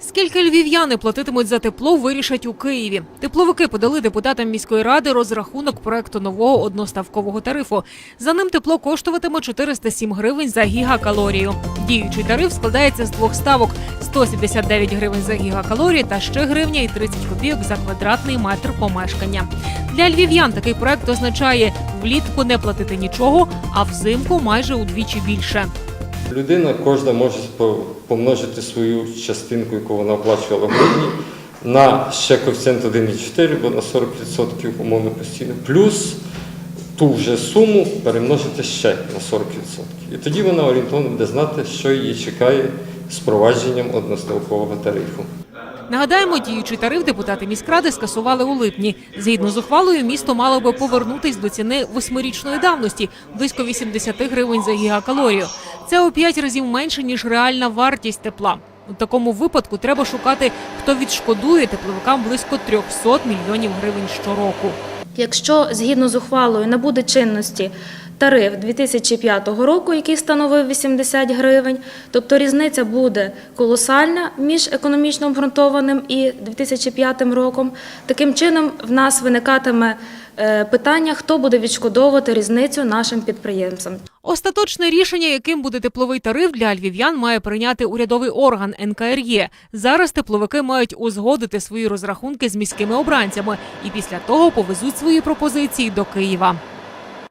Скільки львів'яни платитимуть за тепло, вирішать у Києві. Тепловики подали депутатам міської ради розрахунок проекту нового одноставкового тарифу. За ним тепло коштуватиме 407 гривень за гігакалорію. Діючий тариф складається з двох ставок: 179 гривень за гігакалорію та ще гривня і 30 копійок за квадратний метр помешкання. Для львів'ян такий проект означає влітку не платити нічого, а взимку майже удвічі більше. Людина кожна може по- помножити свою частинку, яку вона оплачувала в гривні, на ще коефіцієнт 1,4, бо на 40% умовно постійно, плюс ту вже суму перемножити ще на 40%. І тоді вона орієнтовно буде знати, що її чекає з провадженням одноставкового тарифу. Нагадаємо, діючий тариф депутати міськради скасували у липні. Згідно з ухвалою, місто мало би повернутись до ціни восьмирічної давності близько 80 гривень за гігакалорію. Це у п'ять разів менше ніж реальна вартість тепла. У такому випадку треба шукати, хто відшкодує тепловикам близько 300 мільйонів гривень щороку. Якщо згідно з ухвалою набуде чинності тариф 2005 року, який становив 80 гривень, тобто різниця буде колосальна між економічно обґрунтованим і 2005 роком. Таким чином, в нас виникатиме е, питання, хто буде відшкодовувати різницю нашим підприємцям. Остаточне рішення, яким буде тепловий тариф для львів'ян, має прийняти урядовий орган НКРЄ. Зараз тепловики мають узгодити свої розрахунки з міськими обранцями і після того повезуть свої пропозиції до Києва.